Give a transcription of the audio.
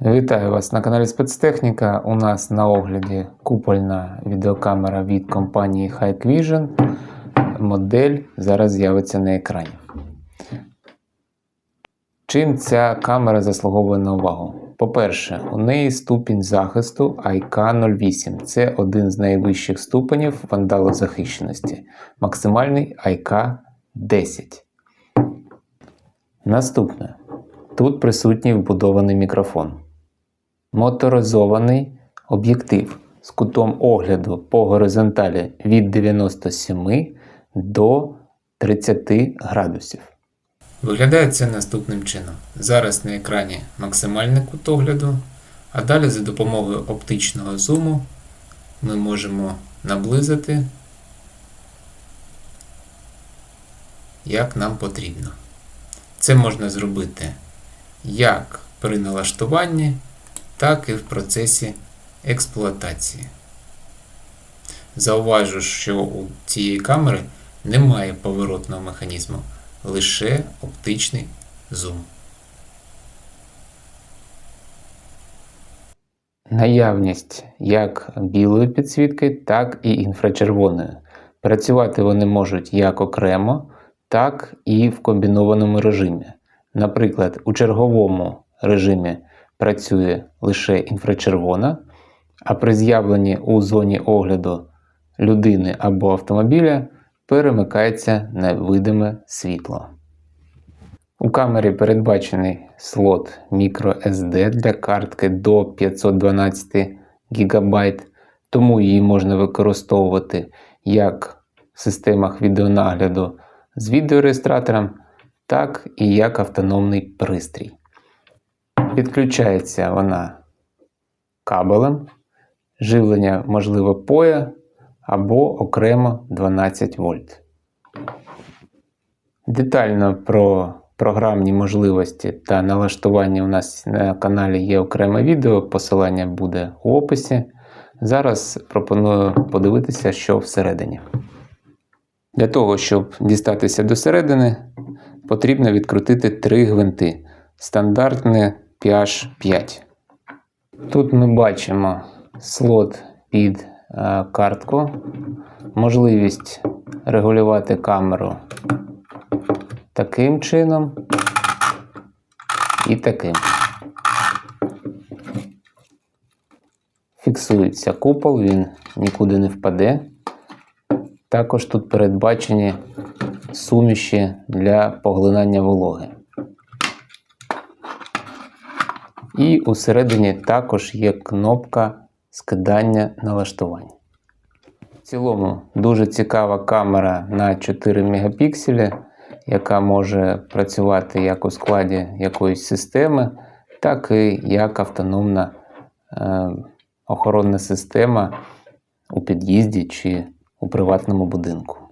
Вітаю вас на каналі Спецтехніка. У нас на огляді купольна відеокамера від компанії Hikvision. Модель зараз з'явиться на екрані. Чим ця камера заслуговує на увагу? По-перше, у неї ступінь захисту IK08. Це один з найвищих ступенів вандалозахищеності. Максимальний IK10. Наступне. Тут присутній вбудований мікрофон. Моторизований об'єктив з кутом огляду по горизонталі від 97 до 30 градусів. Виглядає це наступним чином. Зараз на екрані максимальний кут огляду, а далі за допомогою оптичного зуму ми можемо наблизити, як нам потрібно. Це можна зробити як при налаштуванні, так і в процесі експлуатації. Зауважу, що у цієї камери немає поворотного механізму, лише оптичний зум. Наявність як білої підсвітки, так і інфрачервоної. Працювати вони можуть як окремо, так і в комбінованому режимі. Наприклад, у черговому режимі працює лише інфрачервона, а при з'явленні у зоні огляду людини або автомобіля перемикається на видиме світло. У камері передбачений слот microSD для картки до 512 ГБ, тому її можна використовувати як в системах відеонагляду з відеореєстратором, так і як автономний пристрій. Підключається вона кабелем, живлення можливо поя або окремо 12 вольт. Детально про програмні можливості та налаштування у нас на каналі є окреме відео, посилання буде у описі. Зараз пропоную подивитися, що всередині. Для того, щоб дістатися до середини, потрібно відкрутити три гвинти. Стандартне PH5. Тут ми бачимо слот під е, картку, можливість регулювати камеру таким чином і таким. Фіксується купол, він нікуди не впаде. Також тут передбачені суміші для поглинання вологи. І усередині також є кнопка скидання налаштувань. В цілому дуже цікава камера на 4 мегапікселі, яка може працювати як у складі якоїсь системи, так і як автономна е, охоронна система у під'їзді чи у приватному будинку.